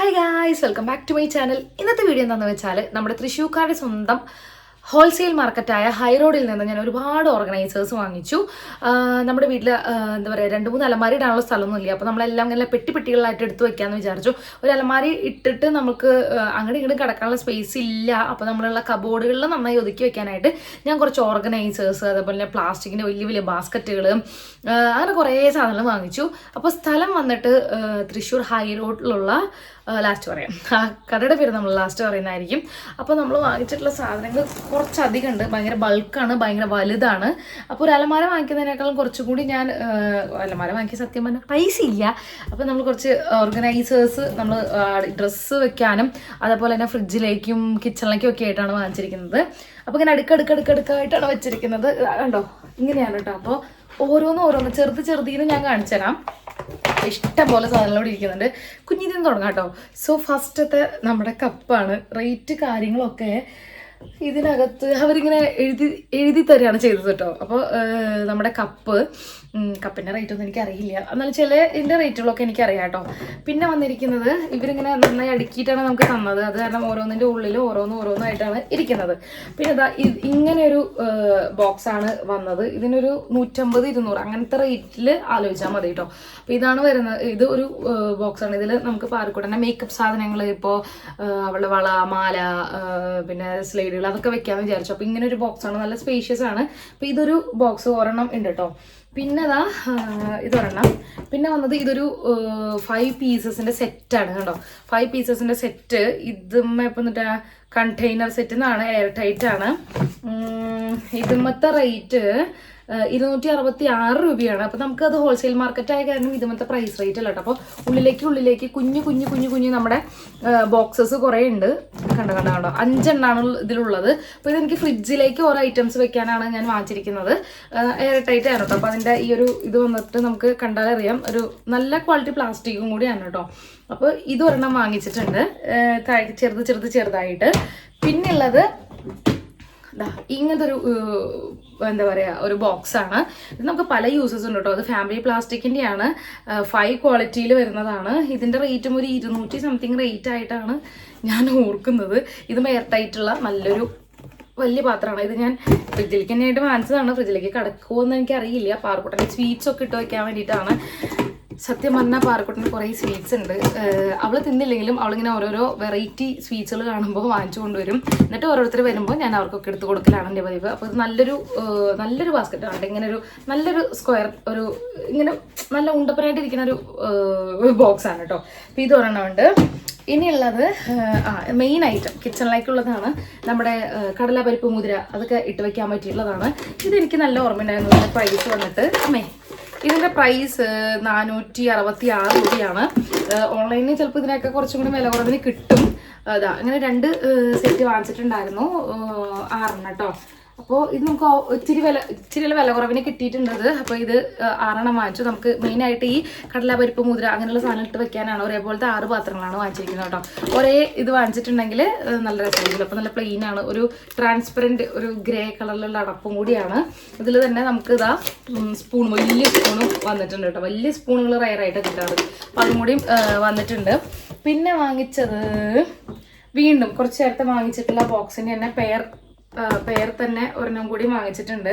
Hi guys welcome back to my channel ഇന്നത്തെ video എന്താണെന്ന് വെച്ചാൽ നമ്മുടെ തൃശ്ശൂർക്കാരുടെ സ്വന്തം ഹോൾസെയിൽ മാർക്കറ്റായ ഹൈറോഡിൽ നിന്ന് ഞാൻ ഒരുപാട് ഓർഗനൈസേഴ്സ് വാങ്ങിച്ചു. നമ്മുടെ വീട്ടിൽ എന്താ പറയുക രണ്ട് മൂന്ന് അലമാരി ഇടാനുള്ള സ്ഥലമൊന്നുമില്ല. അപ്പോൾ നമ്മളെല്ലാം ഇങ്ങനെ പെട്ടി പെട്ടികളായിട്ട് എടുത്ത് വെക്കാമെന്ന് വിചാരിച്ചു. ഒരു അലമാരി ഇട്ടിട്ട് നമുക്ക് അങ്ങനെ ഇങ്ങോട്ടും കിടക്കാനുള്ള സ്പേസ് ഇല്ല. അപ്പോൾ നമ്മളുള്ള കബോർഡുകളിൽ നന്നായി ഒതുക്കി വെക്കാനായിട്ട് ഞാൻ കുറച്ച് ഓർഗനൈസേഴ്സ് അതേപോലെ തന്നെ പ്ലാസ്റ്റിക്കിന്റെ വലിയ വലിയ ബാസ്ക്കറ്റുകൾ അങ്ങനെ കുറേ സാധനങ്ങൾ വാങ്ങിച്ചു. അപ്പോൾ സ്ഥലം വന്നിട്ട് തൃശ്ശൂർ ഹൈ റോഡിലുള്ള ലാസ്റ്റ് പറയാം. ആ കടയുടെ പേര് നമ്മൾ ലാസ്റ്റ് പറയുന്നതായിരിക്കും. അപ്പോൾ നമ്മൾ വാങ്ങിച്ചിട്ടുള്ള സാധനങ്ങൾ കുറച്ചധികം ഉണ്ട്. ഭയങ്കര ബൾക്കാണ് ഭയങ്കര വലുതാണ്. അപ്പോൾ ഒരു അലമാര വാങ്ങിക്കുന്നതിനേക്കാളും കുറച്ചും കൂടി ഞാൻ അലമാര വാങ്ങിയ സത്യം പറഞ്ഞാൽ പൈസ ഇല്ല. അപ്പോൾ നമ്മൾ കുറച്ച് ഓർഗനൈസേഴ്സ് നമ്മൾ ഡ്രസ്സ് വെക്കാനും അതേപോലെ തന്നെ ഫ്രിഡ്ജിലേക്കും കിച്ചണിലേക്കും ഒക്കെ ആയിട്ടാണ് വാങ്ങിച്ചിരിക്കുന്നത്. അപ്പോൾ ഇങ്ങനെ അടുക്കടുക്കടുക്കടുക്കായിട്ടാണ് വെച്ചിരിക്കുന്നത്. കണ്ടോ? ഇങ്ങനെയാണ് കേട്ടോ. അപ്പോൾ ഓരോന്നും ഓരോന്ന് ചെറുത് ചെറുതീന്ന് ഞാൻ കാണിച്ചു തരാം. ഇഷ്ടം പോലെ സാധനങ്ങളോട് ഇരിക്കുന്നുണ്ട്. കുഞ്ഞിതിന് തുടങ്ങാം കേട്ടോ. സോ ഫസ്റ്റത്തെ നമ്മുടെ കപ്പാണ് റേറ്റ് കാര്യങ്ങളൊക്കെ ഇതിനകത്ത് അവരിങ്ങനെ എഴുതി എഴുതി തരികയാണ് ചെയ്തത് കേട്ടോ. അപ്പോൾ നമ്മുടെ കപ്പ് കപ്പിന്റെ റേറ്റ് ഒന്നും എനിക്കറിയില്ല. എന്നാലും ചില ഇതിന്റെ റേറ്റുകളൊക്കെ എനിക്കറിയാം കേട്ടോ. പിന്നെ വന്നിരിക്കുന്നത് ഇവരിങ്ങനെ നന്നായി അടുക്കിയിട്ടാണ് നമുക്ക് തന്നത്. അത് കാരണം ഓരോന്നിന്റെ ഉള്ളിൽ ഓരോന്നും ഓരോന്നായിട്ടാണ് ഇരിക്കുന്നത്. പിന്നെ ഇതാ ഇത് ഇങ്ങനെ ഒരു ബോക്സ് ആണ് വന്നത്. ഇതിനൊരു നൂറ്റമ്പത് ഇരുന്നൂറ് അങ്ങനത്തെ റേറ്റിൽ ആലോചിച്ചാൽ മതി കേട്ടോ. അപ്പോൾ ഇതാണ് വരുന്നത്. ഇത് ഒരു ബോക്സ് ആണ്. ഇതിൽ നമുക്ക് പാറക്കൂടനെ മേക്കപ്പ് സാധനങ്ങൾ ഇപ്പോൾ അവളുടെ വള മാല പിന്നെ പിന്നെ സ്ലൈഡുകൾ അതൊക്കെ വെക്കാമെന്ന് വിചാരിച്ചു. അപ്പോൾ ഇങ്ങനെ ഒരു ബോക്സ് ആണ് നല്ല സ്പേഷ്യസ് ആണ്. അപ്പോൾ ഇതൊരു ബോക്സ് ഒരെണ്ണം ഉണ്ട് കേട്ടോ പിന്നെ ഇതാ ഇത് ഇതൊരെണ്ണം. പിന്നെ വന്നത് ഇതൊരു ഫൈവ് പീസസിന്റെ സെറ്റാണ് കേട്ടോ ഫൈവ് പീസസിന്റെ സെറ്റ് ഇതുമ്മ ഇപ്പം എന്നിട്ട് കണ്ടെയ്നർ സെറ്റ് എന്നാണ് എയർ ടൈറ്റ് ആണ് ഇതുമത്തെ റേറ്റ് ഇരുന്നൂറ്റി അറുപത്തി ആറ് രൂപയാണ്. അപ്പോൾ നമുക്ക് അത് ഹോൾസെയിൽ മാർക്കറ്റ് ആയ കാരണം ഇതുമത്തെ പ്രൈസ് റേറ്റ് അല്ല കേട്ടോ. അപ്പോൾ ഉള്ളിലേക്ക് ഉള്ളിലേക്ക് കുഞ്ഞു കുഞ്ഞു കുഞ്ഞു കുഞ്ഞു നമ്മുടെ ബോക്സസ് കുറേ ഉണ്ട്. കണ്ടോ കണ്ടോ കണ്ടോ. അഞ്ചെണ്ണാണ് ഇതിലുള്ളത്. അപ്പോൾ ഇതെനിക്ക് ഫ്രിഡ്ജിലേക്ക് ഓരോ ഐറ്റംസ് വെക്കാനാണ് ഞാൻ വാങ്ങിച്ചിരിക്കുന്നത്. എയർ ടൈറ്റ് ആണ് കേട്ടോ. അപ്പോൾ അതിന്റെ ഈ ഒരു ഇത് വന്നിട്ട് നമുക്ക് കണ്ടാലറിയാം ഒരു നല്ല ക്വാളിറ്റി പ്ലാസ്റ്റിക്കും കൂടിയാണ് കേട്ടോ. അപ്പോൾ ഇതൊരെണ്ണം വാങ്ങിച്ചിട്ടുണ്ട്. ചെറുത് ചെറുത് ചെറുതായിട്ട്. പിന്നുള്ളത് ഇങ്ങനത്തെ ഒരു എന്താ പറയുക ഒരു ബോക്സ് ആണ് ഇത് നമുക്ക് പല യൂസസ് ഉണ്ട് കേട്ടോ അത് ഫാമിലി പ്ലാസ്റ്റിക്കിന്റെയാണ് ഫൈവ് ക്വാളിറ്റിയിൽ വരുന്നതാണ്. ഇതിന്റെ റേറ്റും ഒരു ഇരുന്നൂറ്റി സംതിങ് റേറ്റ് ആയിട്ടാണ് ഞാൻ ഓർക്കുന്നത്. ഇതും എയർ ടൈറ്റുള്ള നല്ലൊരു വലിയ പാത്രമാണ്. ഇത് ഞാൻ ഫ്രിഡ്ജിലേക്ക് തന്നെയായിട്ട് വാങ്ങിച്ചതാണ്. ഫ്രിഡ്ജിലേക്ക് കിടക്കുമോ എന്ന് എനിക്കറിയില്ല. പാർക്കുട്ടന്റെ സ്വീറ്റ്സ് ഒക്കെ ഇട്ട് വയ്ക്കാൻ വേണ്ടിയിട്ടാണ്. സത്യം പറഞ്ഞാൽ പാറക്കുട്ടിന് കുറേ സ്വീറ്റ്സ് ഉണ്ട്. അവൾ തിന്നില്ലെങ്കിലും അവളിങ്ങനെ ഓരോരോ വെറൈറ്റി സ്വീറ്റ്സുകൾ കാണുമ്പോൾ വാങ്ങിച്ചു കൊണ്ടുവരും. എന്നിട്ട് ഓരോരുത്തർ വരുമ്പോൾ ഞാൻ അവർക്കൊക്കെ എടുത്ത് കൊടുക്കലാണ് എന്റെ പതിവ്. അപ്പോൾ ഇത് നല്ലൊരു നല്ലൊരു ബാസ്ക്കറ്റ് ആണ്. ഇങ്ങനെ ഒരു നല്ലൊരു സ്ക്വയർ ഒരു ഇങ്ങനെ നല്ല ഉണ്ടപ്പനായിട്ട് ഇരിക്കുന്ന ഒരു ബോക്സ് ആണ് കേട്ടോ അപ്പോൾ ഇത് ഒരെണ്ണമുണ്ട് ഇനിയുള്ളത് ആ മെയിൻ ഐറ്റം കിച്ചണിലേക്കുള്ളതാണ് നമ്മുടെ കടല പരിപ്പ് മുതിര അതൊക്കെ ഇട്ട് വെക്കാൻ പറ്റിയിട്ടുള്ളതാണ്. ഇതെനിക്ക് നല്ല ഓർമ്മയുണ്ടായിരുന്നു. പൈസ വന്നിട്ട്. അമ്മേ ഇതിന്റെ പ്രൈസ് നാനൂറ്റി അറുപത്തി ആറ് രൂപയാണ്. ഓൺലൈനിൽ ചിലപ്പോൾ ഇതിനൊക്കെ കുറച്ചും കൂടി വില കുറവിന് കിട്ടും. അതാ അങ്ങനെ രണ്ട് സെറ്റ് വാങ്ങിച്ചിട്ടുണ്ടായിരുന്നു. ആറെണ്ണം കേട്ടോ അപ്പോൾ ഇത് നമുക്ക് ഇച്ചിരി വില ഇച്ചിരി വില കുറവിന് കിട്ടിയിട്ടുണ്ടത്. അപ്പോൾ ഇത് ആറെണ്ണം വാങ്ങിച്ചു. നമുക്ക് മെയിനായിട്ട് ഈ കടലാപരിപ്പ് മുതിര അങ്ങനെയുള്ള സാധനം ഇട്ട് വെക്കാനാണ് ഒരേപോലത്തെ ആറ് പാത്രങ്ങളാണ് വാങ്ങിച്ചിരിക്കുന്നത് കേട്ടോ. ഒരേ ഇത് വാങ്ങിച്ചിട്ടുണ്ടെങ്കിൽ നല്ല രസമായിരിക്കും. അപ്പോൾ നല്ല പ്ലെയിൻ ആണ്. ഒരു ട്രാൻസ്പെറന്റ് ഒരു ഗ്രേ കളറിലുള്ള അടപ്പും കൂടിയാണ്. ഇതിൽ തന്നെ നമുക്ക് ഇതാ സ്പൂൺ വലിയ സ്പൂണും വന്നിട്ടുണ്ട് കേട്ടോ. വലിയ സ്പൂണുകൾ റയറായിട്ട് കിട്ടാറ്. അപ്പോൾ അതും കൂടിയും വന്നിട്ടുണ്ട്. പിന്നെ വാങ്ങിച്ചത് വീണ്ടും കുറച്ച് നേരത്തെ വാങ്ങിച്ചിട്ടുള്ള ബോക്സിന്റെ തന്നെ പെയർ പെയർ തന്നെ ഒരെണ്ണം കൂടി വാങ്ങിച്ചിട്ടുണ്ട്.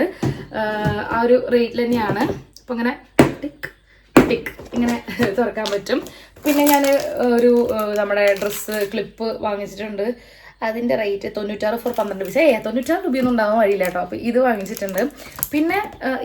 ആ ഒരു റേറ്റിൽ തന്നെയാണ്. അപ്പം ഇങ്ങനെ ടിക്ക് ടിക്ക് ഇങ്ങനെ തുറക്കാൻ പറ്റും. പിന്നെ ഞാൻ ഒരു നമ്മുടെ ഡ്രസ്സ് ക്ലിപ്പ് വാങ്ങിച്ചിട്ടുണ്ട്. അതിന്റെ റേറ്റ് തൊണ്ണൂറ്റാറ് ഫോർ പന്ത്രണ്ട് പൈസ ഏ തൊണ്ണൂറ്റാറ് രൂപയൊന്നും ഉണ്ടാവാൻ വഴിയില്ല കേട്ടോ. അപ്പോൾ ഇത് വാങ്ങിച്ചിട്ടുണ്ട്. പിന്നെ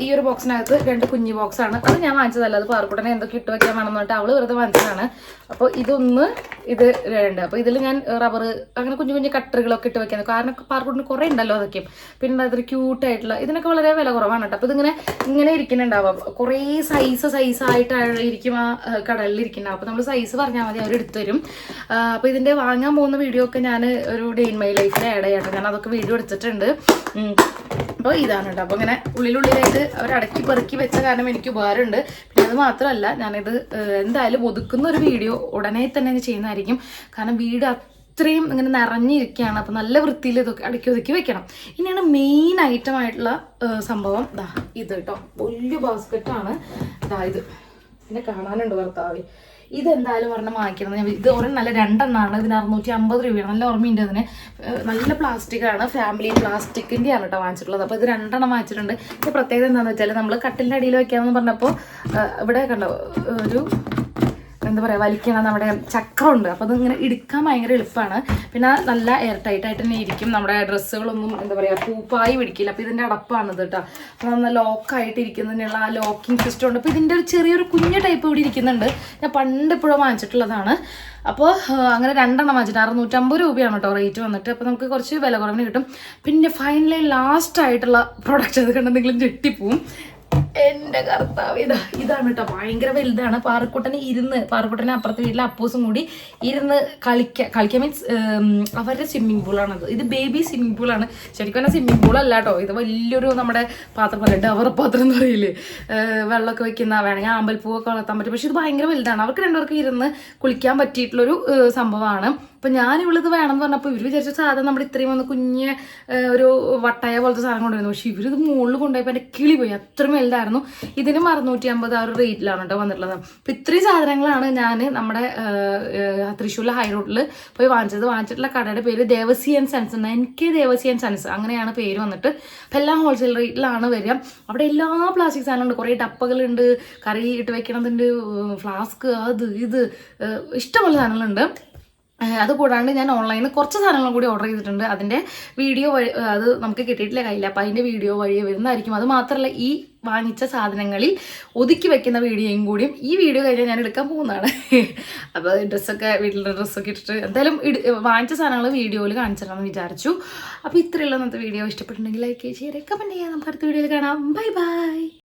ഈ ഒരു ബോക്സിനകത്ത് രണ്ട് കുഞ്ഞു ബോക്സാണ് അത് ഞാൻ വാങ്ങിച്ചതല്ല. അത് പാർക്കുട്ടനെ എന്തൊക്കെ ഇട്ട് വെക്കാൻ വേണമെന്ന് പറഞ്ഞിട്ട് അവൾ വെറുതെ വാങ്ങിച്ചതാണ്. അപ്പോൾ ഇതൊന്ന് ഇത് രണ്ട്. അപ്പോൾ ഇതിൽ ഞാൻ റബ്ബർ അങ്ങനെ കുഞ്ഞു കുഞ്ഞു കട്ടറുകളൊക്കെ ഇട്ട് വെക്കാൻ കാരണം പാർക്കുട്ടിന് കുറേ ഉണ്ടല്ലോ അതൊക്കെയും പിന്നെ അതൊരു ക്യൂട്ടായിട്ടുള്ള ഇതിനൊക്കെ വളരെ വില കുറവാണ് കേട്ടോ. അപ്പോൾ ഇതിങ്ങനെ ഇങ്ങനെ ഇരിക്കുന്നുണ്ടാവാം. കുറേ സൈസ് സൈസ് ആ ആ, കടലിൽ ഇരിക്കുന്നുണ്ടാവും അപ്പോൾ നമ്മൾ സൈസ് പറഞ്ഞാൽ മതി അവർ എടുത്തു തരും. അപ്പോൾ ഇതിന്റെ വാങ്ങാൻ പോകുന്ന വീഡിയോ ഒക്കെ ഞാൻ ഒരു ഡേ ഇൻ മൈ ലൈഫിൽ ആഡ് ചെയ്യാട്ടോ. ഞാൻ അതൊക്കെ വീഡിയോ എടുത്തിട്ടുണ്ട്. അപ്പോൾ ഇതാണ് കേട്ടോ അപ്പോൾ ഇങ്ങനെ ഉള്ളിലുള്ളിലായിട്ട് അവർ അടക്കി പെറുക്കി വെച്ച കാരണം എനിക്ക് ഉപകാരമുണ്ട്. പിന്നെ അത് മാത്രമല്ല ഞാനിത് എന്തായാലും ഒതുക്കുന്ന ഒരു വീഡിയോ ഉടനെ തന്നെ ചെയ്യുന്നതായിരിക്കും. കാരണം വീട് അത്രയും ഇങ്ങനെ നിറഞ്ഞിരിക്കുകയാണ്. അപ്പോൾ നല്ല വൃത്തിയിൽ ഇതൊക്കെ അടക്കി ഒതുക്കി വെക്കണം. ഇനിയാണ് മെയിൻ ഐറ്റം ആയിട്ടുള്ള സംഭവം. ദാ ഇത് കേട്ടോ വലിയ ബാസ്ക്കറ്റാണ് ദാ ഇത്. എന്നെ കാണാനുണ്ട് ഭർത്താവ്. ഇതെന്തായാലും ഒരെണ്ണം വാങ്ങിക്കണം. ഞാൻ ഇത് ഒരെണ്ണല്ല രണ്ടെണ്ണമാണ് ഇതിന് അറുന്നൂറ്റി അമ്പത് രൂപയാണ്. നല്ല ഓർമ്മയുണ്ട് അതിന് നല്ല പ്ലാസ്റ്റിക് ആണ്. ഫാമിലി പ്ലാസ്റ്റിക്കിന്റെ ആണ് കേട്ടോ വാങ്ങിച്ചിട്ടുള്ളത്. അപ്പോൾ ഇത് രണ്ടെണ്ണം വാങ്ങിച്ചിട്ടുണ്ട്. ഇത് പ്രത്യേകത എന്താണെന്ന് വെച്ചാൽ നമ്മൾ കട്ടിലിന്റെ അടിയിൽ വെക്കാമെന്ന് പറഞ്ഞപ്പോൾ ഇവിടെ കണ്ടോ ഒരു എന്താ പറയുക വലിക്കണം നമ്മുടെ ചക്രമുണ്ട്. അപ്പോൾ അതിങ്ങനെ എടുക്കാൻ ഭയങ്കര എളുപ്പമാണ് പിന്നെ നല്ല എയർ ടൈറ്റ് ആയിട്ട് തന്നെ ഇരിക്കും. നമ്മുടെ ഡ്രസ്സുകളൊന്നും എന്താ പറയുക പൂപ്പായി പിടിക്കില്ല. അപ്പോൾ ഇതിന്റെ അടപ്പാണിത് കേട്ടോ. അപ്പോൾ നല്ല ലോക്കായിട്ട് ഇരിക്കുന്നതിനുള്ള ആ ലോക്കിംഗ് സിസ്റ്റം ഉണ്ട്. അപ്പോൾ ഇതിന്റെ ഒരു ചെറിയൊരു കുഞ്ഞ് ടൈപ്പ് ഇവിടെ ഇരിക്കുന്നുണ്ട്. ഞാൻ പണ്ട് ഇപ്പോഴും വാങ്ങിച്ചിട്ടുള്ളതാണ്. അപ്പോൾ അങ്ങനെ രണ്ടെണ്ണം വാങ്ങിച്ചിട്ട് അറുന്നൂറ്റമ്പത് രൂപയാണ് കേട്ടോ റേറ്റ് വന്നിട്ട്. അപ്പോൾ നമുക്ക് കുറച്ച് വില കുറവിന് കിട്ടും. പിന്നെ ഫൈനലി ലാസ്റ്റ് ആയിട്ടുള്ള പ്രൊഡക്റ്റ് അത് കണ്ട് എന്തെങ്കിലും ഞെട്ടിപ്പോവും. എന്റെ കർത്താവ് ഇതാ ഇതാണ് കേട്ടോ. ഭയങ്കര വലുതാണ്. പാറക്കുട്ടനെ ഇരുന്ന് പാറക്കുട്ടനെ അപ്പുറത്തെ വീട്ടിലെ അപ്പൂസും കൂടി ഇരുന്ന് കളിക്ക കളിക്കാൻ മീൻസ് അവരുടെ സ്വിമ്മിംഗ് പൂളാണത് ഇത് ബേബി സ്വിമ്മിംഗ് പൂളാണ് ശരിക്കും പറഞ്ഞാൽ സ്വിമ്മിംഗ് പൂൾ അല്ല കേട്ടോ. ഇത് വലിയൊരു നമ്മുടെ പാത്രം പോലെ ഡവർ പാത്രം എന്ന് പറയില്ലേ? വെള്ളമൊക്കെ വെക്കുന്ന വേണമെങ്കിൽ ആമ്പൽപ്പൂവൊക്കെ വളർത്താൻ പറ്റും. പക്ഷെ ഇത് ഭയങ്കര വലുതാണ്. അവർക്ക് രണ്ടുപേർക്ക് ഇരുന്ന് കുളിക്കാൻ പറ്റിയിട്ടുള്ളൊരു സംഭവമാണ്. അപ്പം ഞാൻ ഇവളിത് വേണമെന്ന് പറഞ്ഞപ്പോൾ ഇവർ വിചാരിച്ച സാധനം നമ്മുടെ ഇത്രയും ഒന്ന് കുഞ്ഞ് ഒരു വട്ടായ പോലത്തെ സാധനം കൊണ്ടുവരുന്നു. പക്ഷെ ഇവരിത് മുകളിൽ കൊണ്ടുപോയപ്പോൾ എന്റെ കിളി പോയി. അത്രയും വലുതായിരുന്നു ഇതിനും അറുന്നൂറ്റി അമ്പത് ആ ഒരു റേറ്റിലാണ് കേട്ടോ വന്നിട്ടുള്ളത്. അപ്പം ഇത്രയും സാധനങ്ങളാണ് ഞാൻ നമ്മുടെ തൃശ്ശൂരിലെ ഹൈ റോഡിൽ പോയി വാങ്ങിച്ചത്. വാങ്ങിച്ചിട്ടുള്ള കടയുടെ പേര് ദേവസി ആൻഡ് സൺസ് എന്ന്. എനിക്ക് ദേവസി ആൻഡ് അങ്ങനെയാണ് പേര് വന്നിട്ട്. അപ്പം എല്ലാം ഹോൾസെയിൽ റേറ്റിലാണ് വരിക. അവിടെ എല്ലാ പ്ലാസ്റ്റിക് സാധനമുണ്ട് കുറേ ടപ്പകളുണ്ട്. കറി ഇട്ട് വെക്കണതുണ്ട്. ഫ്ലാസ്ക് അത് ഇത് ഇഷ്ടമുള്ള സാധനങ്ങളുണ്ട്. അത് കൂടാണ്ട് ഞാൻ ഓൺലൈനിൽ കുറച്ച് സാധനങ്ങൾ കൂടി ഓർഡർ ചെയ്തിട്ടുണ്ട്. അതിന്റെ വീഡിയോ വഴി അത് നമുക്ക് കിട്ടിയിട്ടില്ല കയ്യിൽ അപ്പോൾ അതിന്റെ വീഡിയോ വഴി വരുന്നതായിരിക്കും. അത് മാത്രമല്ല ഈ വാങ്ങിച്ച സാധനങ്ങളിൽ ഒതുക്കി വെക്കുന്ന വീഡിയോയും കൂടിയും ഈ വീഡിയോ കഴിഞ്ഞാൽ ഞാൻ എടുക്കാൻ പോകുന്നതാണ്. അപ്പോൾ ഡ്രസ്സൊക്കെ വീട്ടിലെ ഡ്രസ്സൊക്കെ ഇട്ടിട്ട് എന്തായാലും വാങ്ങിച്ച സാധനങ്ങൾ വീഡിയോയിൽ കാണിച്ചിട്ടാണെന്ന് വിചാരിച്ചു. അപ്പോൾ ഇത്രയുള്ള ഇന്നത്തെ വീഡിയോ. ഇഷ്ടപ്പെട്ടിട്ടുണ്ടെങ്കിൽ ലൈക്ക് ചെയ്യുക കമന്റ് ചെയ്യുക നമുക്ക് അടുത്ത വീഡിയോയിൽ കാണാം. Bye bye